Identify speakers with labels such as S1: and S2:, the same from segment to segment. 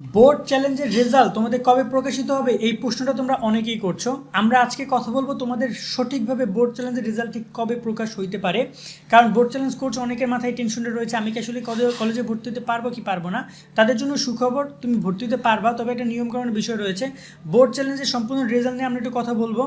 S1: Board চ্যালেঞ্জের result তোমাদের কবে প্রকাশিত হবে, এই প্রশ্নটা তোমরা অনেকেই করছ। আমরা আজকে কথা বলব তোমাদের সঠিকভাবে বোর্ড চ্যালেঞ্জের রেজাল্ট ঠিক কবে প্রকাশ হইতে পারে। কারণ বোর্ড চ্যালেঞ্জ করছে অনেকের মাথায় টেনশনটা রয়েছে, আমি কি আসলে কলেজে ভর্তি হতে পারব কি পারব না? তাদের জন্য সুখবর, তুমি ভর্তি হতে পারবা, তবে একটা নিয়মকানুনের বিষয় রয়েছে। বোর্ড চ্যালেঞ্জের সম্পূর্ণ রেজাল্ট নিয়ে আমরা একটু কথা বলব।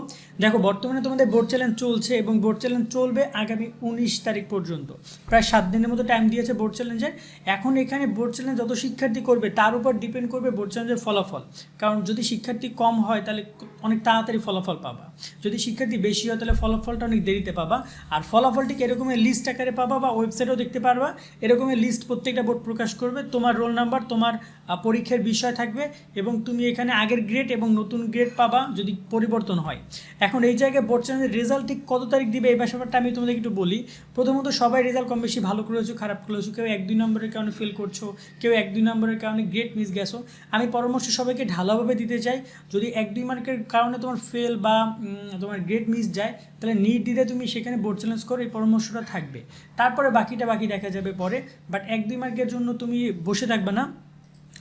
S1: দেখো, বর্তমানে তোমাদের বোর্ড চ্যালেঞ্জ চলছে এবং বোর্ড চ্যালেঞ্জ চলবে আগামী উনিশ তারিখ পর্যন্ত। প্রায় সাত দিনের মতো টাইম দিয়েছে বোর্ড চ্যালেঞ্জের এখন এখানে বোর্ড চ্যালেঞ্জ যত শিক্ষার্থী করবে, তার উপর ডিপেন্ড করবে বোর্ড চ্যালেঞ্জের ফলাফল। কারণ যদি শিক্ষার্থী কম হয় তাহলে অনেক তাড়াতাড়ি ফলাফল পাবা। যদি শিক্ষার্থী বেশি হয় তাহলে ফলাফলটা অনেক দেরিতে পাবা। আর ফলাফলটি এরকমের লিস্ট আকারে পাবা বা ওয়েবসাইটেও দেখতে পারবা? এরকমের লিস্ট প্রত্যেকটা বোর্ড প্রকাশ করবে। তোমার রোল নাম্বার তোমার পরীক্ষার বিষয় থাকবে এবং তুমি এখানে আগের গ্রেড এবং নতুন গ্রেড পাবা যদি পরিবর্তন হয়। এখন এই জায়গায় বোর্ড চ্যালেঞ্জের রেজাল্ট ঠিক কত তারিখ দিবে এই ব্যাপারটা আমি তোমাদের একটু বলি। প্রথমত সবাই রেজাল্ট কম বেশি ভালো করেছ, খারাপ করেছ, কেউ এক দুই নম্বরের কারণে ফেল করছ, কেউ এক দুই নম্বরের কারণে গ্রেড মিস গেছো আমি পরামর্শ সবাইকে ঢালাভাবে দিতে চাই। যদি এক দুই মার্কের কারণে তোমার ফেল বা তোমার গ্রেড মিস যায়, তাহলে নিট দিতে তুমি সেখানে বোর্ড চ্যালেঞ্জ করো, এই পরামর্শটা থাকবে। তারপরে বাকিটা বাকি দেখা যাবে পরে। বাট এক দুই মার্কের জন্য তুমি বসে থাকবে না।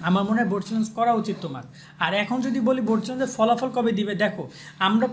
S1: আমার মনে হয় বোর্ড চ্যালেঞ্জ করা উচিত তোমার। আর এখন যদি বলি বোর্ড চ্যালেঞ্জের ফলাফল কবে দিবে, দেখো, আমরা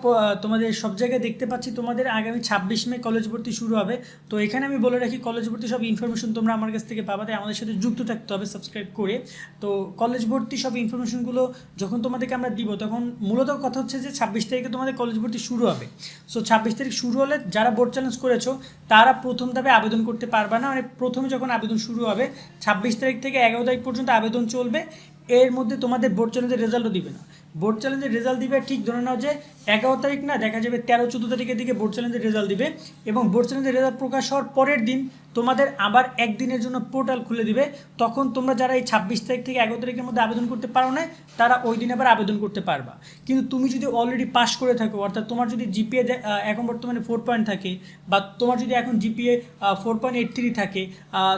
S1: তোমাদের সব জায়গায় দেখতে পাচ্ছি তোমাদের আগামী ছাব্বিশ মে কলেজ ভর্তি শুরু হবে। তো এখানে আমি বলে রাখি কলেজ ভর্তি সব ইনফরমেশন তোমরা আমার কাছ থেকে পাবা আমাদের সাথে যুক্ত থাকতে হবে সাবস্ক্রাইব করে। তো কলেজ ভর্তি সব ইনফরমেশনগুলো যখন তোমাদেরকে আমরা দিব, তখন মূলত কথা হচ্ছে যে ছাব্বিশ তারিখে তোমাদের কলেজ ভর্তি শুরু হবে। সো ছাব্বিশ তারিখ শুরু হলে যারা বোর্ড চ্যালেঞ্জ করেছ, তারা প্রথম ধাপে আবেদন করতে পারবে না। মানে প্রথমে যখন আবেদন শুরু হবে, ছাব্বিশ তারিখ থেকে এগারো তারিখ পর্যন্ত আবেদন চলবে। nombre এর মধ্যে তোমাদের বোর্ড চ্যালেঞ্জের রেজাল্টও দিবে না। বোর্ড চ্যালেঞ্জের রেজাল্ট দিবে, ঠিক ধরে নাও যে এগারো তারিখ না, দেখা যাবে তেরো, চোদ্দ তারিখের দিকে বোর্ড চ্যালেঞ্জের রেজাল্ট দিবে এবং বোর্ড চ্যালেঞ্জের রেজাল্ট প্রকাশ হওয়ার পরের দিন তোমাদের আবার একদিনের জন্য পোর্টাল খুলে দিবে। তখন তোমরা যারা এই ছাব্বিশ তারিখ থেকে এগারো তারিখের মধ্যে আবেদন করতে পারো না, তারা ওই দিন আবার আবেদন করতে পারবা। কিন্তু তুমি যদি অলরেডি পাস করে থাকো, অর্থাৎ তোমার যদি জিপিএ এখন বর্তমানে ফোর পয়েন্ট থাকে বা তোমার যদি এখন GPA four point eight three থাকে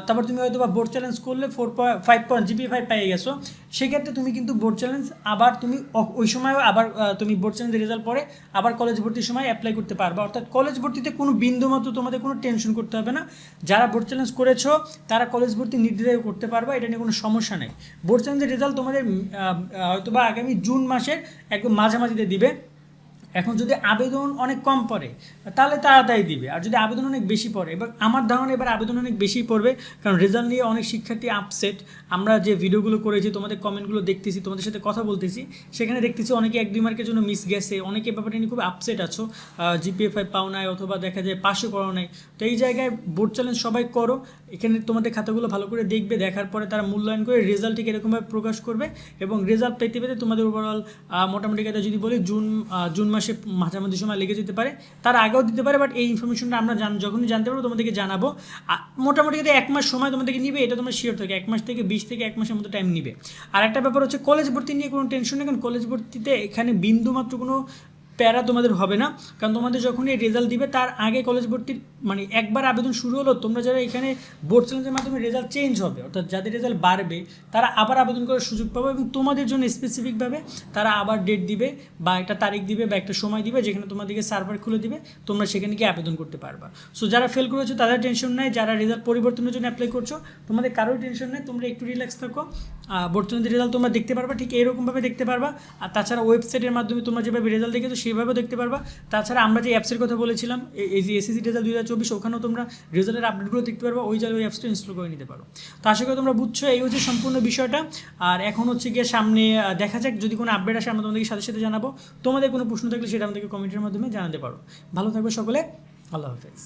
S1: তারপর তুমি হয়তো বা বোর্ড চ্যালেঞ্জ করলে four point five point GPA five পেয়ে গেছো সেক্ষেত্রে তুমি কিন্তু বোর্ড চ্যালেঞ্জ আবার তুমি ওই সময়ও আবার তুমি বোর্ড চ্যালেঞ্জের রেজাল্ট পরে আবার কলেজ ভর্তির সময় অ্যাপ্লাই করতে পারবা। অর্থাৎ কলেজ ভর্তিতে কোনো বিন্দু মতো তোমাদের কোনো টেনশন করতে হবে না। যারা বোর্ড চ্যালেঞ্জ করেছ, তারা কলেজ ভর্তি নির্দ্বিধায় করতে পারবে, এটা নিয়ে কোনো সমস্যা নেই। বোর্ড চ্যালেঞ্জের রেজাল্ট তোমাদের হয়তো বা আগামী জুন মাসের একদম মাঝামাঝিতে দিবে। এখন যদি আবেদন অনেক কম পড়ে, তাহলে তাড়াতাড়ি দিবে। আর যদি আবেদন অনেক বেশি পড়ে, এবার আমার ধারণা এবার আবেদন অনেক বেশি পড়বে, কারণ রেজাল্ট নিয়ে অনেক শিক্ষার্থী আপসেট আমরা যে ভিডিওগুলো করেছি, তোমাদের কমেন্টগুলো দেখতেছি, তোমাদের সাথে কথা বলতেছি, সেখানে দেখতেছি অনেকে এক দুই মার্কের জন্য মিস গেছে। অনেকে ব্যাপারটা নিয়ে খুব আপসেট আছো জিপিএ ফাইভ পাও নাই, অথবা দেখা যায় পাশে করো নাই। তো এই জায়গায় বোর্ড চ্যালেঞ্জ সবাই করো। এখানে তোমাদের খাতাগুলো ভালো করে দেখবে, দেখার পরে তারা মূল্যায়ন করে রেজাল্ট ঠিক এরকমভাবে প্রকাশ করবে এবং রেজাল্ট পেতে পেতে তোমাদের ওভারঅল মোটামুটি কথা যদি বলি, জুন জুন মাসে মাঝামাঝি সময় লেগে যেতে পারে। তার আগেও দিতে পারে বাট এই ইনফরমেশনটা আমরা জান যখনই জানতে পারব, তোমাদেরকে জানাব। মোটামুটি যদি এক মাস সময় তোমাদেরকে নিবে, এটা তোমার শিওর থাকে। এক মাস থেকে বিশ থেকে এক মাসের মতো টাইম নিবে। আর একটা ব্যাপার হচ্ছে কলেজ ভর্তি নিয়ে কোনো টেনশন নেই, কারণ কলেজ ভর্তিতে এখানে বিন্দুমাত্র কোনো প্যারা তোমাদের হবে না। কারণ তোমাদের যখন এই রেজাল্ট দিবে, তার আগে কলেজ ভর্তির মানে একবার আবেদন শুরু হলো, তোমরা যারা এখানে বোর্ড চ্যালেঞ্জের মাধ্যমে রেজাল্ট চেঞ্জ হবে, অর্থাৎ যাদের রেজাল্ট বাড়বে, তারা আবার আবেদন করার সুযোগ পাবে এবং তোমাদের জন্য স্পেসিফিকভাবে তারা আবার ডেট দিবে বা একটা তারিখ দিবে বা একটা সময় দিবে যেখানে তোমাদেরকে সার্ভার খুলে দিবে, তোমরা সেখানে গিয়ে আবেদন করতে পারবা। সো যারা ফেল করেছ তাদের টেনশন নেই, যারা রেজাল্ট পরিবর্তনের জন্য অ্যাপ্লাই করছ, তোমাদের কারোর টেনশন নেই, তোমরা একটু রিল্যাক্স থাকো। বর্তমানে রেজাল্ট তোমরা দেখতে পারবা, ঠিক এরকমভাবে দেখতে পারবা। আর তাছাড়া ওয়েবসাইটের মাধ্যমে তোমরা যেভাবে রেজাল্ট দেখেছ সেভাবেও দেখতে পারবা। তাছাড়া আমরা যে অ্যাপসের কথা বলেছিলাম এই- এই যে এসএসসি রেজাল্ট দুই হাজার চব্বিশ, ওখানেও তোমরা রেজাল্টের আপডেটগুলো দেখতে পারব, ওই জায়গায় ওই অ্যাপসটা ইনস্টল করে নিতে পারো। তো আশা করি তোমরা বুঝছ, এই হচ্ছে সম্পূর্ণ বিষয়টা। আর এখন হচ্ছে গিয়ে সামনে দেখা যাক, যদি কোনো আপডেট আসে, আমরা তোমাদেরকে সাথে সাথে জানাব। তোমাদের কোনো প্রশ্ন থাকলে সেটা আমাদেরকে কমেন্টের মাধ্যমে জানাতে পারো। ভালো থাকবে সকলে, আল্লাহ হাফেজ।